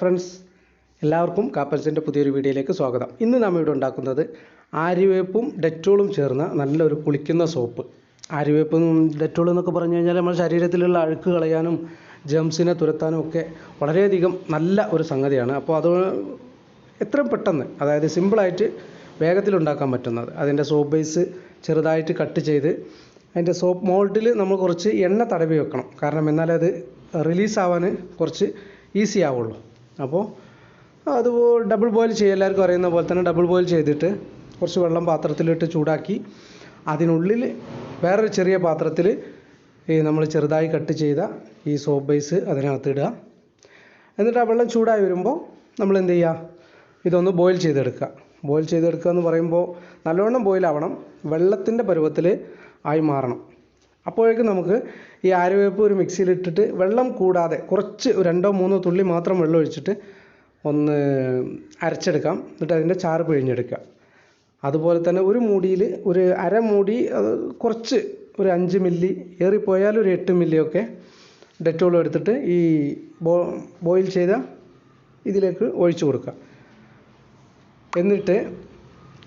Friends എല്ലാവർക്കും കാപ്പൻസിന്റെ പുതിയൊരു വീഡിയോയിലേക്ക് സ്വാഗതം. ഇന്ന് നമ്മൾ ഇവിടെ ഉണ്ടാക്കുന്നത് ആര്യവേപ്പും ഡെറ്റോളും ചേർന്ന നല്ലൊരു കുളിക്കുന്ന സോപ്പ്. ആര്യവേപ്പും ഡെറ്റോളും എന്നൊക്കെ പറഞ്ഞു കഴിഞ്ഞാൽ നമ്മുടെ ശരീരത്തിലുള്ള അഴുക്ക് കളയാനും ജംസിനെ തുരത്താനും ഒക്കെ വളരെയധികം നല്ല ഒരു സംഗതിയാണ്. അപ്പോൾ അത് എത്രയും പെട്ടെന്ന് അതായത് സിമ്പിളായിട്ട് വേഗത്തിൽ ഉണ്ടാക്കാൻ പറ്റുന്നത്. അതിന്റെ സോപ്പ് ബേസ് ചെറുതായിട്ട് കട്ട് ചെയ്ത് അതിന്റെ സോപ്പ് മോൾഡിൽ നമ്മൾ കുറച്ച് എണ്ണ തടവി വെക്കണം. കാരണം എന്നാലേ അത് റിലീസ് ആവാൻ കുറച്ച് ഈസി ആവുള്ളൂ. അപ്പോൾ അത് ഡബിൾ ബോയിൽ ചെയ്യുക എല്ലാവർക്കും അറിയുന്ന പോലെ തന്നെ ഡബിൾ ബോയിൽ ചെയ്തിട്ട് കുറച്ച് വെള്ളം പാത്രത്തിലിട്ട് ചൂടാക്കി. അതിനുള്ളിൽ വേറൊരു ചെറിയ പാത്രത്തിൽ ഈ നമ്മൾ ചെറുതായി കട്ട് ചെയ്ത ഈ സോപ്പ് ബേസ് അതിനകത്ത് ഇടുക. എന്നിട്ട് ആ വെള്ളം ചൂടായി വരുമ്പോൾ നമ്മൾ എന്ത് ചെയ്യുക? ഇതൊന്ന് ബോയിൽ ചെയ്തെടുക്കുക. ബോയിൽ ചെയ്തെടുക്കുക എന്ന് പറയുമ്പോൾ നല്ലവണ്ണം ബോയിലാവണം വെള്ളത്തിന്റെ പരുവത്തിൽ ആയി മാറണം. അപ്പോഴേക്കും നമുക്ക് ഈ ആര്യവേപ്പ് ഒരു മിക്സിയിലിട്ടിട്ട് വെള്ളം കൂടാതെ കുറച്ച് രണ്ടോ മൂന്നോ തുള്ളി മാത്രം വെള്ളം ഒഴിച്ചിട്ട് ഒന്ന് അരച്ചെടുക്കാം. എന്നിട്ട് അതിന്റെ ചാറ് പിഴിഞ്ഞെടുക്കുക. അതുപോലെ തന്നെ ഒരു മൂടിയിൽ ഒരു അര മൂടി കുറച്ച് ഒരു അഞ്ച് മില്ലി ഏറിപ്പോയാൽ ഒരു എട്ട് മില്ലിയൊക്കെ ഡെറ്റോളും എടുത്തിട്ട് ഈ ബോ ബോയിൽ ചെയ്ത ഇതിലേക്ക് ഒഴിച്ചു കൊടുക്കുക. എന്നിട്ട്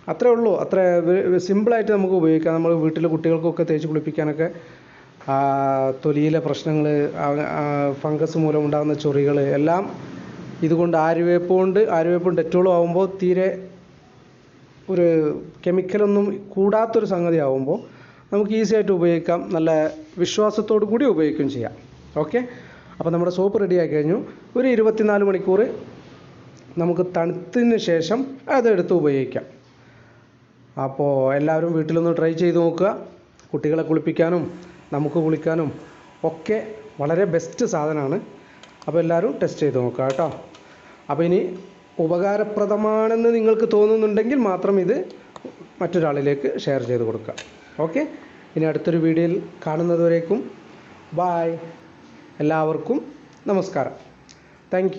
അത്രേ ഉള്ളൂ. അത്ര സിമ്പിളായിട്ട് നമുക്ക് ഉപയോഗിക്കാം. നമ്മൾ വീട്ടിലെ കുട്ടികൾക്കൊക്കെ തേച്ച് കുളിപ്പിക്കാനൊക്കെ തൊലിയിലെ പ്രശ്നങ്ങൾ ഫംഗസ് മൂലം ഉണ്ടാകുന്ന ചൊറികൾ എല്ലാം ഇതുകൊണ്ട് ആര്യവേപ്പ് കൊണ്ട് ആര്യവേപ്പും ഡെറ്റോളും ആകുമ്പോൾ തീരെ ഒരു കെമിക്കലൊന്നും കൂടാത്തൊരു സംഗതി ആകുമ്പോൾ നമുക്ക് ഈസി ആയിട്ട് ഉപയോഗിക്കാം. നല്ല വിശ്വാസത്തോടു കൂടി ഉപയോഗിക്കുകയും ചെയ്യാം. ഓക്കെ അപ്പോൾ നമ്മുടെ സോപ്പ് റെഡി റെഡിയാക്കി കഴിഞ്ഞു. ഒരു ഇരുപത്തിനാല് മണിക്കൂർ നമുക്ക് തണുത്തതിന് ശേഷം അതെടുത്ത് ഉപയോഗിക്കാം. അപ്പോൾ എല്ലാവരും വീട്ടിലൊന്ന് ട്രൈ ചെയ്ത് നോക്കുക. കുട്ടികളെ കുളിപ്പിക്കാനും നമുക്ക് കുളിക്കാനും ഒക്കെ വളരെ ബെസ്റ്റ് സാധനമാണ്. അപ്പോൾ എല്ലാവരും ടെസ്റ്റ് ചെയ്ത് നോക്കുക കേട്ടോ. അപ്പോൾ ഇനി ഉപകാരപ്രദമാണെന്ന് നിങ്ങൾക്ക് തോന്നുന്നുണ്ടെങ്കിൽ മാത്രം ഇത് മറ്റൊരാളിലേക്ക് ഷെയർ ചെയ്ത് കൊടുക്കുക. ഓക്കെ ഇനി അടുത്തൊരു വീഡിയോയിൽ കാണുന്നതുവരേക്കും. ബായ് എല്ലാവർക്കും നമസ്കാരം. താങ്ക്